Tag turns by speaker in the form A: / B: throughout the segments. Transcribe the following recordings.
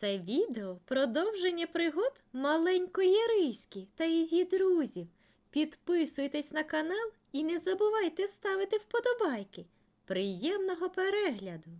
A: Це відео продовження пригод маленької Риськи та її друзів. Підписуйтесь на канал і не забувайте ставити вподобайки. Приємного перегляду!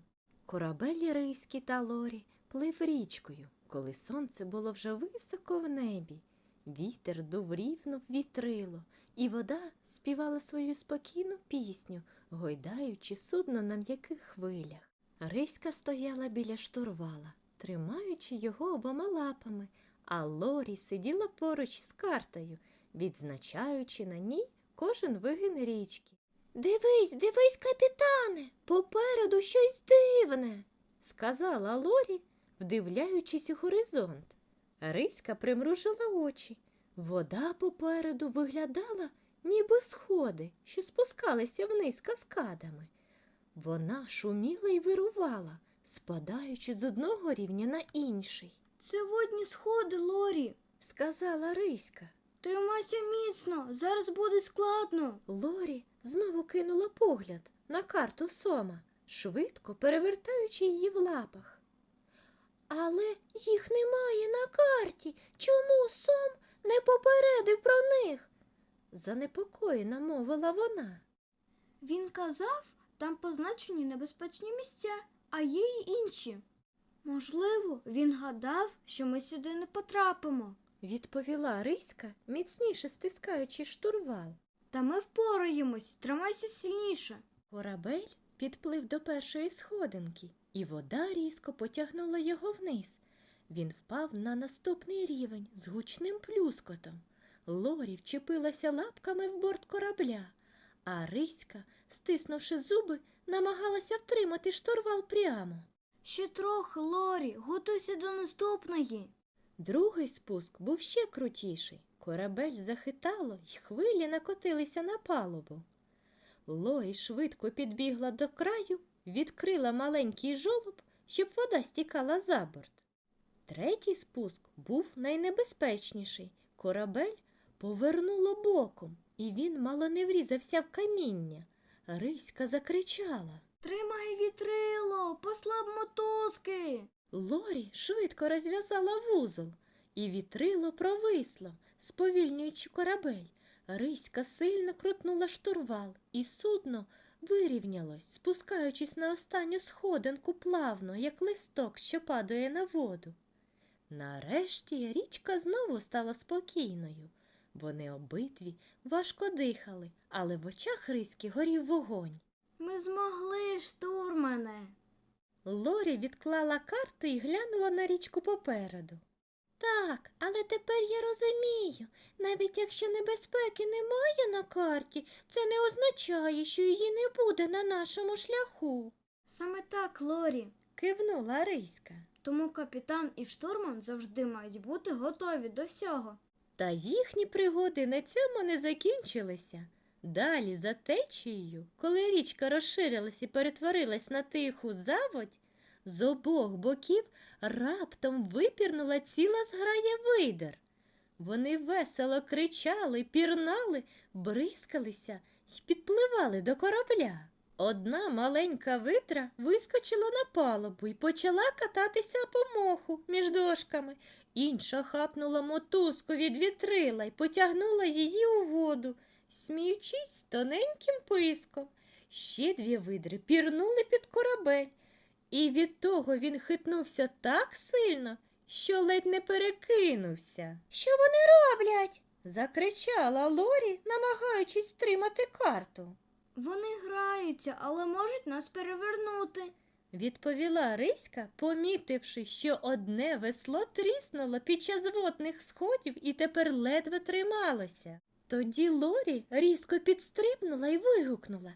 A: Корабель Риськи та Лорі плив річкою, коли сонце було вже високо в небі. Вітер дув рівно в вітрило, і вода співала свою спокійну пісню, гойдаючи судно на м'яких хвилях. Риська стояла біля штурвала, тримаючи його обома лапами, а Лорі сиділа поруч з картою, відзначаючи на ній кожен вигин річки. Дивись, дивись, капітане, попереду щось дивне, сказала Лорі, вдивляючись у горизонт. Риська примружила очі. Вода попереду виглядала, ніби сходи, що спускалися вниз каскадами. Вона шуміла і вирувала, спадаючи з одного рівня на інший,
B: Це водні сходи, Лорі.
A: сказала Риська.
B: Тримайся міцно, зараз буде складно.
A: Лорі знову кинула погляд на карту Сома, швидко перевертаючи її в лапах. Але їх немає на карті. Чому Сом не попередив про них? занепокоєна мовила вона.
B: Він казав, там позначені небезпечні місця, а є й інші. Можливо, він гадав, що ми сюди не потрапимо.
A: відповіла Риська, міцніше стискаючи штурвал.
B: Та ми впораємось, тримайся сильніше.
A: Корабель підплив до першої сходинки, і вода різко потягнула його вниз. Він впав на наступний рівень з гучним плюскотом. Лорі вчепилася лапками в борт корабля, а Риська, стиснувши зуби, намагалася втримати штурвал прямо.
B: Ще трохи, Лорі, готуйся до наступної.
A: Другий спуск був ще крутіший. Корабель захитало, й хвилі накотилися на палубу. Лорі швидко підбігла до краю, відкрила маленький жолоб, щоб вода стікала за борт. Третій спуск був найнебезпечніший. Корабель повернуло боком, і він мало не врізався в каміння. Риська закричала.
B: Тримай вітрило, послаб мотузки.
A: Лорі швидко розв'язала вузол, і вітрило провисло, сповільнюючи корабель. Риська сильно крутнула штурвал, і судно вирівнялось, спускаючись на останню сходинку плавно, як листок, що падає на воду. Нарешті річка знову стала спокійною. Вони обидві важко дихали, але в очах Риськи горів вогонь.
B: Ми змогли, штурмане.
A: Лорі відклала карту і глянула на річку попереду. Так, але тепер я розумію, навіть якщо небезпеки немає на карті, це не означає, що її не буде на нашому шляху,
B: Саме так, Лорі.
A: кивнула Риська.
B: Тому капітан і штурман завжди мають бути готові до всього.
A: Та їхні пригоди на цьому не закінчилися. Далі за течією, коли річка розширилась і перетворилась на тиху заводь, з обох боків раптом випірнула ціла зграя видер. Вони весело кричали, пірнали, бризкалися й підпливали до корабля. Одна маленька видра вискочила на палубу і почала кататися по моху між дошками. Інша хапнула мотузку від вітрила й потягнула її у воду, сміючись тоненьким писком. Ще дві видри пірнули під корабель, і від того він хитнувся так сильно, що ледь не перекинувся. Що вони роблять? закричала Лорі, намагаючись втримати карту.
B: Вони граються, але можуть нас перевернути.
A: Відповіла Риська, помітивши, що одне весло тріснуло під час водних сходів і тепер ледве трималося. Тоді Лорі різко підстрибнула і вигукнула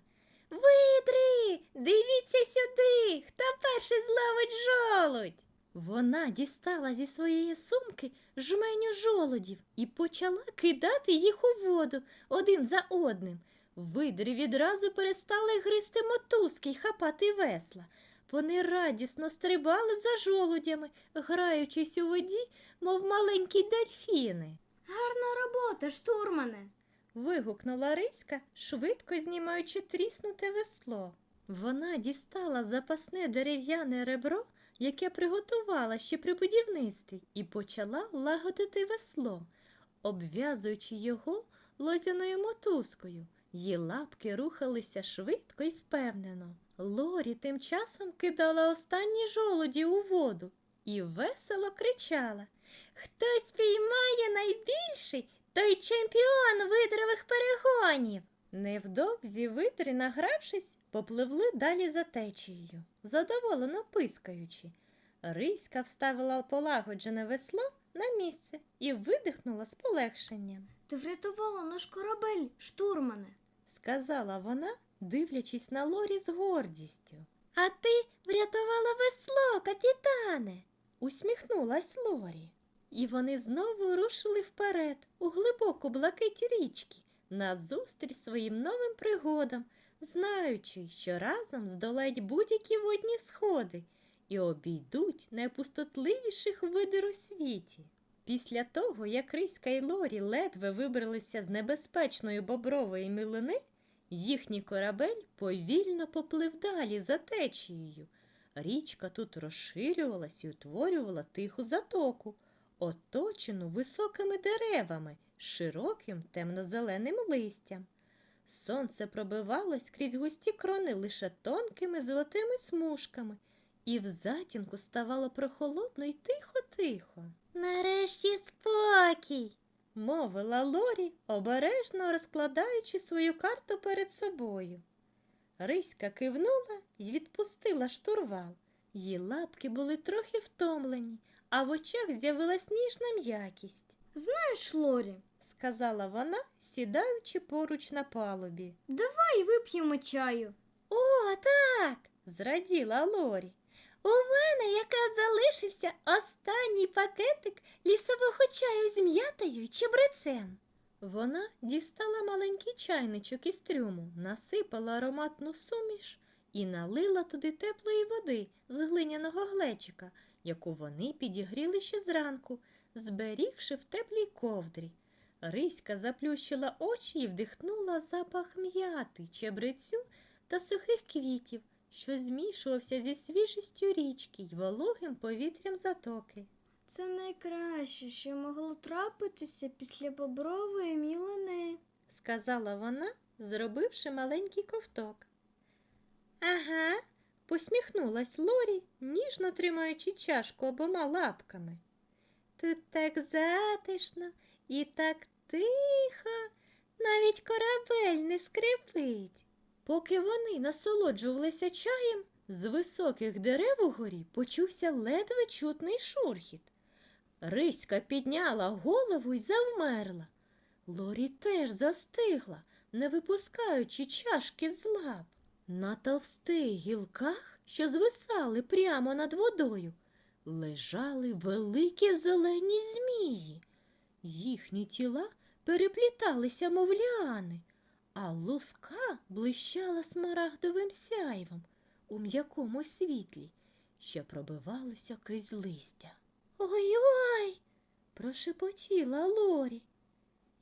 A: Видри, дивіться сюди, хто перший зловить жолудь. Вона дістала зі своєї сумки жменю жолудів і почала кидати їх у воду один за одним. Видри відразу перестали гризти мотузки й хапати весла. Вони радісно стрибали за жолудями, граючись у воді, мов маленькі дельфіни.
B: Гарна робота, штурмане.
A: Вигукнула Риська, швидко знімаючи тріснуте весло. Вона дістала запасне дерев'яне ребро яке приготувала ще при будівництві, і почала лагодити весло, обв'язуючи його лозяною мотузкою. Її лапки рухалися швидко і впевнено. Лорі тим часом кидала останні жолуді у воду і весело кричала Хто спіймає найбільший, той чемпіон видрових перегонів. Невдовзі видри, награвшись, попливли далі за течією, задоволено пискаючи. Риська вставила полагоджене весло на місце і видихнула з полегшенням.
B: Ти врятувала наш корабель, штурмане.
A: сказала вона, дивлячись на Лорі з гордістю. А ти врятувала весло, капітане, усміхнулась Лорі. І вони знову рушили вперед, у глибоку блакиті річки, назустріч своїм новим пригодам, знаючи, що разом здолають будь-які водні сходи і обійдуть найпустотливіших видир у світі. Після того, як Риська і Лорі ледве вибралися з небезпечної бобрової мілини, їхній корабель повільно поплив далі за течією. Річка тут розширювалась і утворювала тиху затоку, оточену високими деревами, широким темно-зеленим листям. Сонце пробивалось крізь густі крони лише тонкими золотими смужками, і в затінку ставало прохолодно й тихо-тихо. Нарешті спокій, мовила Лорі, обережно розкладаючи свою карту перед собою. Риська кивнула і відпустила штурвал. Її лапки були трохи втомлені, а в очах з'явилась ніжна м'якість,
B: Знаєш, Лорі,
A: сказала вона, сідаючи поруч на палубі.
B: давай вип'ємо чаю.
A: О, так. зраділа Лорі. У мене якраз залишився останній пакетик лісового чаю з м'ятою й чебрецем. Вона дістала маленький чайничок із трюму, насипала ароматну суміш і налила туди теплої води з глиняного глечика, яку вони підігріли ще зранку, зберігши в теплій ковдрі. Риська заплющила очі і вдихнула запах м'яти, чебрецю та сухих квітів, що змішувався зі свіжістю річки й вологим повітрям затоки.
B: Це найкраще, що могло трапитися після бобрової мілини.
A: сказала вона, зробивши маленький ковток. Ага, посміхнулась Лорі, ніжно тримаючи чашку обома лапками. Тут так затишно і так тихо, навіть корабель не скрипить. Поки вони насолоджувалися чаєм, з високих дерев угорі почувся ледве чутний шурхіт. Риська підняла голову й завмерла. Лорі теж застигла, не випускаючи чашки з лап. На товстих гілках, що звисали прямо над водою, лежали великі зелені змії. Їхні тіла перепліталися, мов ліани, а луска блищала смарагдовим сяйвом у м'якому світлі, що пробивалося крізь листя. Ой-ой, прошепотіла Лорі.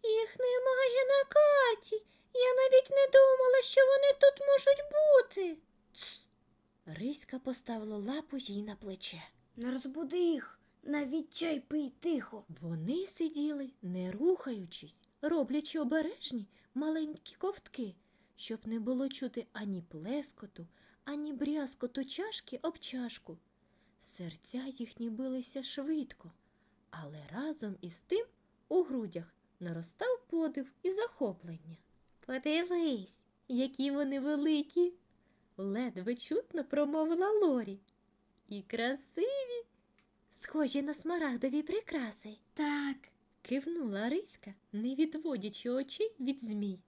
A: Їх немає на карті. Я навіть не думала, що вони тут можуть бути. Тс. Риська поставила лапу їй на плече.
B: Не розбуди їх, навіть чай пий тихо.
A: Вони сиділи, не рухаючись, роблячи обережні маленькі ковтки, щоб не було чути ані плескоту, ані брязкоту чашки об чашку. Серця їхні билися швидко, але разом із тим у грудях наростав подив і захоплення. Подивись, які вони великі, ледве чутно промовила Лорі. І красиві, схожі на смарагдові прикраси.
B: Так,
A: Кивнула Риська, не відводячи очей від змій.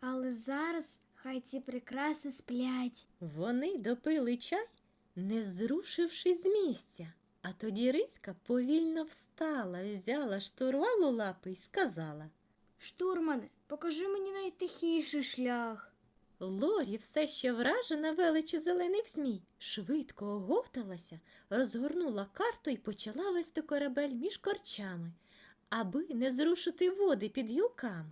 B: але зараз хай ці прикраси сплять.
A: Вони допили чай, не зрушившись з місця. А тоді Риська повільно встала, взяла штурвал у лапи і сказала.
B: Штурмане, покажи мені найтихіший шлях.
A: Лорі, все ще вражена величі зелених змій, швидко оговталася, розгорнула карту і почала вести корабель між корчами, аби не зрушити води під гілками.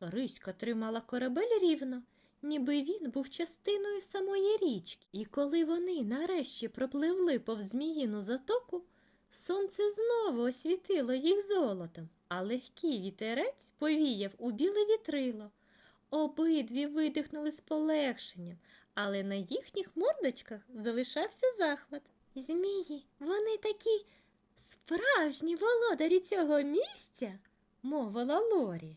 A: Риська тримала корабель рівно, ніби він був частиною самої річки. І коли вони нарешті пропливли повз зміїну затоку, сонце знову освітило їх золотом, а легкий вітерець повіяв у біле вітрило. Обидві видихнули з полегшенням, але на їхніх мордочках залишався захват. Змії, вони такі справжні володарі цього місця, мовила Лорі,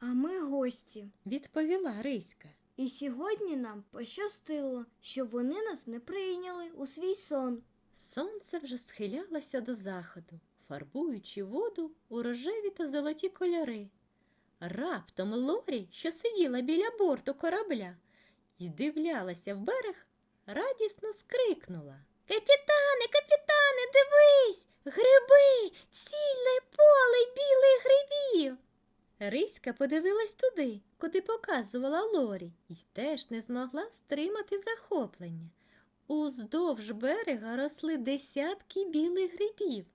B: А ми гості.
A: відповіла Риська.
B: І сьогодні нам пощастило, що вони нас не прийняли у свій сон.
A: Сонце вже схилялося до заходу, фарбуючи воду у рожеві та золоті кольори. Раптом Лорі, що сиділа біля борту корабля і дивлялася в берег, радісно скрикнула. Капітане, капітане, дивись! Гриби! Ціле поле білих грибів! Риська подивилась туди, куди показувала Лорі, і теж не змогла стримати захоплення. Уздовж берега росли десятки білих грибів.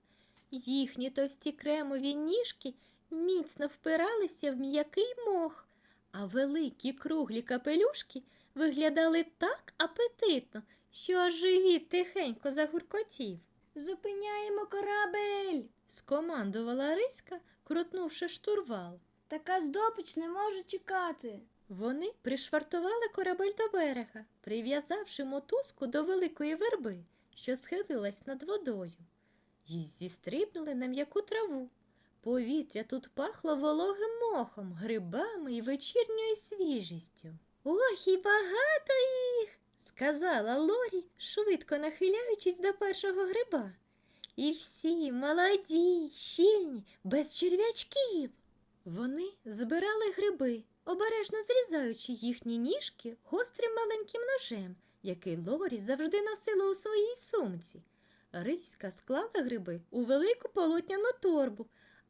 A: Їхні товсті кремові ніжки міцно впиралися в м'який мох, а великі круглі капелюшки виглядали так апетитно, що аж живіт тихенько загуркотів.
B: Зупиняємо корабель.
A: Скомандувала Риська, крутнувши штурвал.
B: Така здобич не може чекати.
A: Вони пришвартували корабель до берега, прив'язавши мотузку до великої верби, що схилилась над водою, і зістрибнули на м'яку траву. Повітря тут пахло вологим мохом, грибами і вечірньою свіжістю. Ох, і багато їх, сказала Лорі, швидко нахиляючись до першого гриба. І всі молоді, щільні, без черв'ячків. Вони збирали гриби, обережно зрізаючи їхні ніжки гострим маленьким ножем, який Лорі завжди носила у своїй сумці. Риська склала гриби у велику полотняну торбу,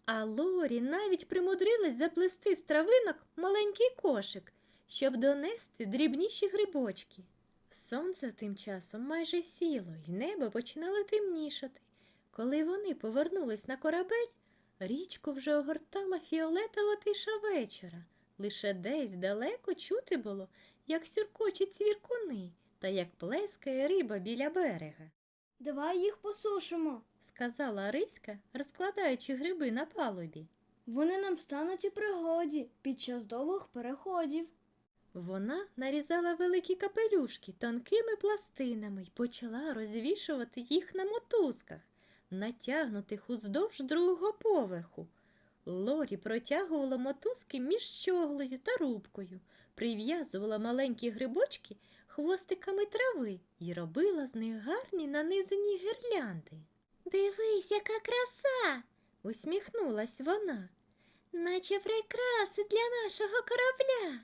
A: а Лорі навіть примудрилась заплести з травинок маленький кошик, щоб донести дрібніші грибочки. Сонце тим часом майже сіло, і небо починало темнішати. Коли вони повернулись на корабель, Річку вже огортала фіолетова тиша вечора. Лише десь далеко чути було, як сюркочуть цвіркуни та як плескає риба біля берега,
B: Давай їх посушимо.
A: сказала Риська, розкладаючи гриби на палубі.
B: Вони нам стануть у пригоді під час довгих переходів.
A: Вона нарізала великі капелюшки тонкими пластинами й почала розвішувати їх на мотузках, натягнутих уздовж другого поверху. Лорі протягувала мотузки між щоглою та рубкою, прив'язувала маленькі грибочки хвостиками трави і робила з них гарні нанизані гірлянди. Дивись, яка краса! усміхнулась вона, наче прикраси для нашого корабля.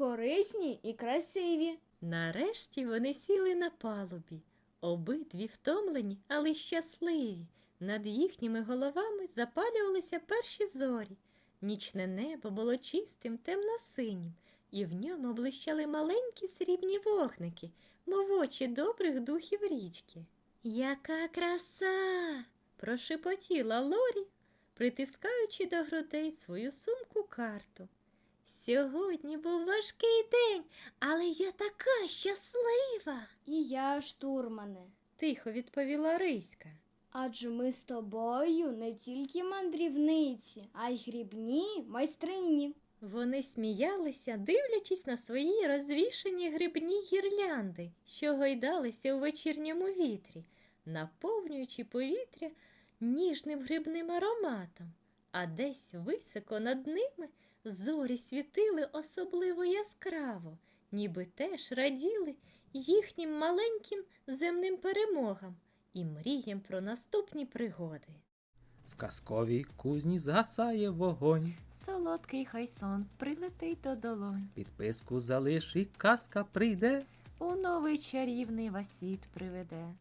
B: Корисні, і красиві.
A: Нарешті вони сіли на палубі, обидві втомлені, але щасливі. Над їхніми головами запалювалися перші зорі. Нічне небо було чистим, темно-синім, і в ньому блищали маленькі срібні вогники, мов очі добрих духів річки. Яка краса! прошепотіла Лорі, притискаючи до грудей свою сумку карту. Сьогодні був важкий день, але я така щаслива,
B: І я, штурмане.
A: тихо відповіла Риська.
B: Адже ми з тобою не тільки мандрівниці, а й грібні майстрині.
A: Вони сміялися, дивлячись на свої розвішені грибні гірлянди, що гойдалися у вечірньому вітрі, наповнюючи повітря ніжним грибним ароматом, а десь високо над ними зорі світили особливо яскраво, ніби теж раділи їхнім маленьким земним перемогам і мріям про наступні пригоди.
C: В казковій кузні згасає вогонь.
A: Солодкий хай сон прилетить до долонь,
C: Підписку залиш і казка прийде.
A: у новий чарівний вас світ приведе.